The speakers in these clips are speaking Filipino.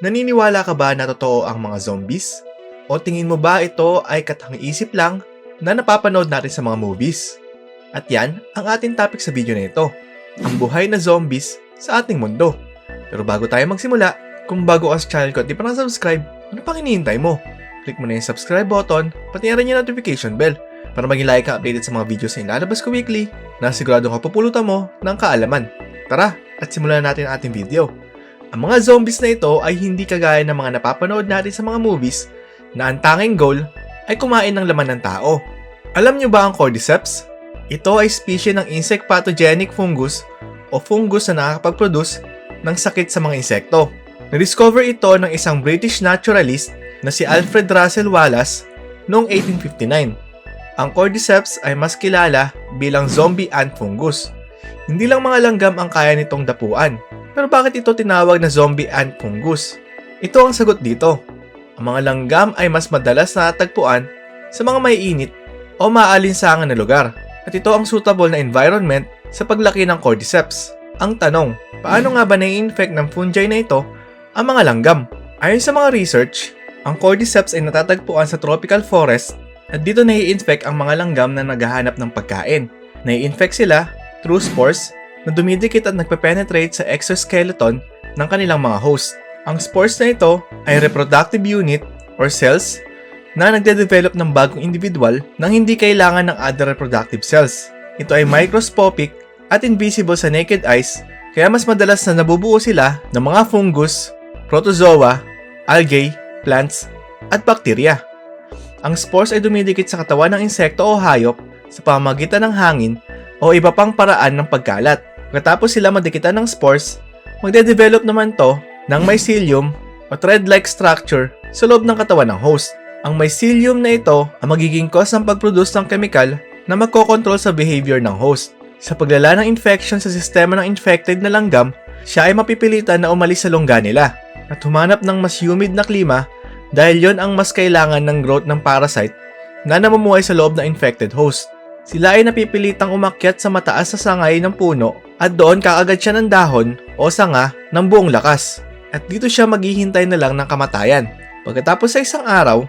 Naniniwala ka ba na totoo ang mga zombies? O tingin mo ba ito ay katang-isip lang na napapanood natin sa mga movies? At yan ang ating topic sa video na ito, ang buhay na zombies sa ating mundo. Pero bago tayo magsimula, kung bago ka sa channel ko at di pa subscribe ano pang hinihintay mo? Click mo na yung subscribe button, pati na rin yung notification bell para maging like ka updated sa mga videos na ilalabas ko weekly na sigurado kapupulutan mo ng kaalaman. Tara, at simulan natin ang ating video. Ang mga zombies na ito ay hindi kagaya ng mga napapanood natin sa mga movies na ang tanging goal ay kumain ng laman ng tao. Alam nyo ba ang cordyceps? Ito ay species ng insect pathogenic fungus o fungus na nakakapag-produce ng sakit sa mga insekto. Na-discover ito ng isang British naturalist na si Alfred Russel Wallace noong 1859. Ang cordyceps ay mas kilala bilang zombie ant fungus. Hindi lang mga langgam ang kaya nitong dapuan. Pero bakit ito tinawag na zombie ant fungus? Ito ang sagot dito. Ang mga langgam ay mas madalas natagpuan sa mga maiinit o maalinsangan na lugar. At ito ang suitable na environment sa paglaki ng cordyceps. Ang tanong, paano nga ba nai-infect ng fungi na ito ang mga langgam? Ayon sa mga research, ang cordyceps ay natatagpuan sa tropical forest at dito nai-infect ang mga langgam na naghahanap ng pagkain. Nai-infect sila through spores na dumidikit at nagpe-penetrate sa exoskeleton ng kanilang mga host. Ang spores na ito ay reproductive unit or cells na nagde-develop ng bagong individual nang hindi kailangan ng other reproductive cells. Ito ay microscopic at invisible sa naked eyes kaya mas madalas na nabubuo sila ng mga fungus, protozoa, algae, plants, at bakterya. Ang spores ay dumidikit sa katawan ng insekto o hayop sa pamamagitan ng hangin o iba pang paraan ng pagkalat. Pagkatapos sila madikitan ng spores, magde-develop naman to ng mycelium o thread-like structure sa loob ng katawan ng host. Ang mycelium na ito ang magiging cause ng pag-produce ng chemical na magkocontrol sa behavior ng host. Sa paglala ng infection sa sistema ng infected na langgam, siya ay mapipilitan na umalis sa lungga nila at humanap ng mas humid na klima dahil yon ang mas kailangan ng growth ng parasite na namumuhay sa loob ng infected host. Sila ay napipilitang umakyat sa mataas na sangay ng puno at doon kaagad siya ng dahon o sanga ng buong lakas. At dito siya maghihintay na lang ng kamatayan. Pagkatapos sa isang araw,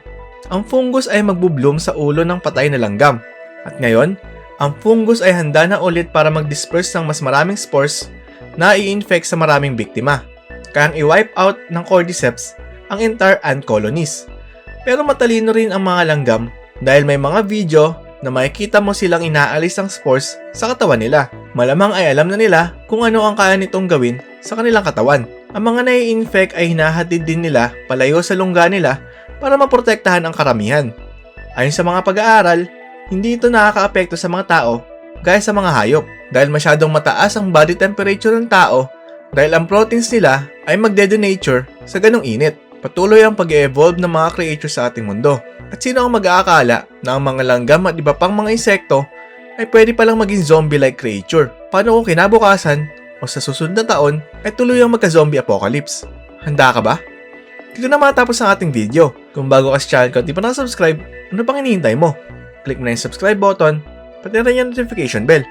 ang fungus ay magbubloom sa ulo ng patay na langgam. At ngayon, ang fungus ay handa na ulit para mag-disperse ng mas maraming spores na i-infect sa maraming biktima. Kayang i-wipe out ng cordyceps ang entire ant colonies. Pero matalino rin ang mga langgam dahil may mga video na makikita mo silang inaalis ang spores sa katawan nila. Malamang ay alam na nila kung ano ang kaya nitong gawin sa kanilang katawan. Ang mga nai-infect ay hinahatid din nila palayo sa lungga nila para maprotektahan ang karamihan. Ayon sa mga pag-aaral, hindi ito nakakaapekto sa mga tao gaya sa mga hayop dahil masyadong mataas ang body temperature ng tao dahil ang proteins nila ay magde-denature sa ganong init. Patuloy ang pag-evolve ng mga creatures sa ating mundo. At sino ang mag-aakala na ang mga langgam at iba pang mga insekto ay pwede palang maging zombie-like creature? Paano kung kinabukasan o sa susunod na taon ay tuluyang magka-zombie apocalypse? Handa ka ba? Dito na matapos ang ating video. Kung bago ka sa channel ko at di pa nakasubscribe, ano pang hinihintay mo? Click mo na yung subscribe button, pati na rin yung notification bell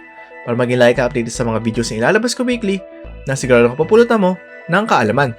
para maging like ka updated sa mga videos na ilalabas ko weekly na sigurado kapapulutan mo ng kaalaman.